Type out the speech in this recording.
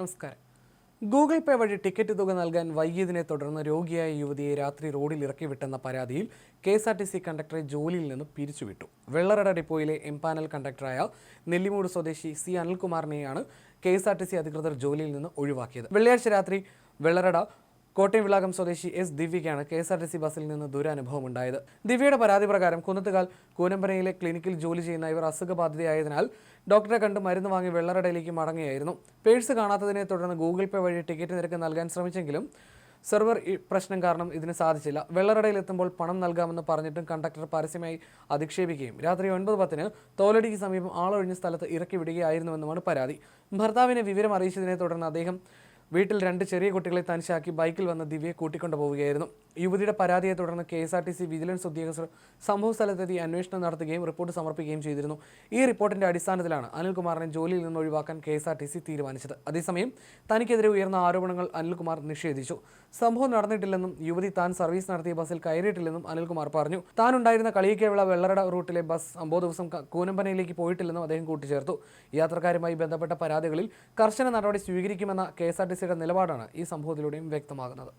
നമസ്കാരം. ഗൂഗിൾ പേ വഴി ടിക്കറ്റ് തുക നൽകാൻ വൈകിയതിനെ തുടർന്ന് രോഗിയായ യുവതിയെ രാത്രി റോഡിൽ ഇറക്കി വിട്ടെന്ന പരാതിയിൽ K S R T C കണ്ടക്ടറെ ജോലിയിൽ നിന്ന് പിരിച്ചുവിട്ടു. വെള്ളറട ഡിപ്പോയിലെ എംപാനൽ കണ്ടക്ടറായ നെല്ലിമൂട് സ്വദേശി C അനിൽകുമാറിനെയാണ് K S R T C അധികൃതർ ജോലിയിൽ നിന്ന് ഒഴിവാക്കിയത്. വെള്ളിയാഴ്ച രാത്രി വെള്ളറട കോട്ടയം വിളാകം സ്വദേശി S ദിവ്യയ്ക്കാണ് K S R T C ബസ്സിൽ നിന്ന് ദുരനുഭവം ഉണ്ടായത് ദിവ്യയുടെ പരാതി പ്രകാരം കുന്നത്തുകാൽ കൂനമ്പനയിലെ ക്ലിനിക്കിൽ ജോലി ചെയ്യുന്ന ഇവർ അസുഖബാധിതയായതിനാൽ ഡോക്ടറെ കണ്ട് മരുന്ന് വാങ്ങി വെള്ളറടയിലേക്ക് മടങ്ങുകയായിരുന്നു. പേഴ്സ് കാണാത്തതിനെ തുടർന്ന് ഗൂഗിൾ പേ വഴി ടിക്കറ്റ് നിരക്ക് നൽകാൻ ശ്രമിച്ചെങ്കിലും സെർവർ പ്രശ്നം കാരണം ഇതിന് സാധിച്ചില്ല. വെള്ളറടയിൽ എത്തുമ്പോൾ പണം നൽകാമെന്ന് പറഞ്ഞിട്ടും കണ്ടക്ടർ പരസ്യമായി അധിക്ഷേപിക്കുകയും രാത്രി ഒൻപത് പത്തിന് തോലടിക്ക് സമീപം ആളൊഴിഞ്ഞ സ്ഥലത്ത് ഇറക്കി വിടുകയായിരുന്നുവെന്നുമാണ് പരാതി. ഭർത്താവിനെ വിവരം അറിയിച്ചതിനെ തുടർന്ന് അദ്ദേഹം വീട്ടിൽ രണ്ട് ചെറിയ കുട്ടികളെ തനിച്ചാക്കി ബൈക്കിൽ വന്ന ദിവ്യയെ കൂട്ടിക്കൊണ്ടു പോവുകയായിരുന്നു. യുവതിയുടെ പരാതിയെ തുടർന്ന് K S R T C vigilance ഉദ്യോഗസ്ഥർ സംഭവ സ്ഥലത്തെത്തി അന്വേഷണം നടത്തുകയും റിപ്പോർട്ട് സമർപ്പിക്കുകയും ചെയ്തിരുന്നു. ഈ റിപ്പോർട്ടിന്റെ അടിസ്ഥാനത്തിലാണ് അനിൽകുമാറിനെ ജോലിയിൽ നിന്ന് ഒഴിവാക്കാൻ K S R T C തീരുമാനിച്ചത്. അതേസമയം തനിക്കെതിരെ ഉയർന്ന ആരോപണങ്ങൾ അനിൽകുമാർ നിഷേധിച്ചു. സംഭവം നടന്നിട്ടില്ലെന്നും യുവതി താൻ സർവീസ് നടത്തിയ ബസ്സിൽ കയറിയിട്ടില്ലെന്നും അനിൽകുമാർ പറഞ്ഞു. താൻ ഉണ്ടായിരുന്ന കളിയിക്കേവിള വെള്ളറട റൂട്ടിലെ ബസ് സംഭവ ദിവസം കൂനമ്പനയിലേക്ക് പോയിട്ടില്ലെന്നും അദ്ദേഹം കൂട്ടിച്ചേർത്തു. യാത്രക്കാരുമായി ബന്ധപ്പെട്ട പരാതികളിൽ കർശന നടപടി സ്വീകരിക്കുമെന്ന കെ എസ് ആർ ടി സിയുടെ നിലപാടാണ് ഈ സംഭവത്തിലൂടെയും വ്യക്തമാകുന്നത്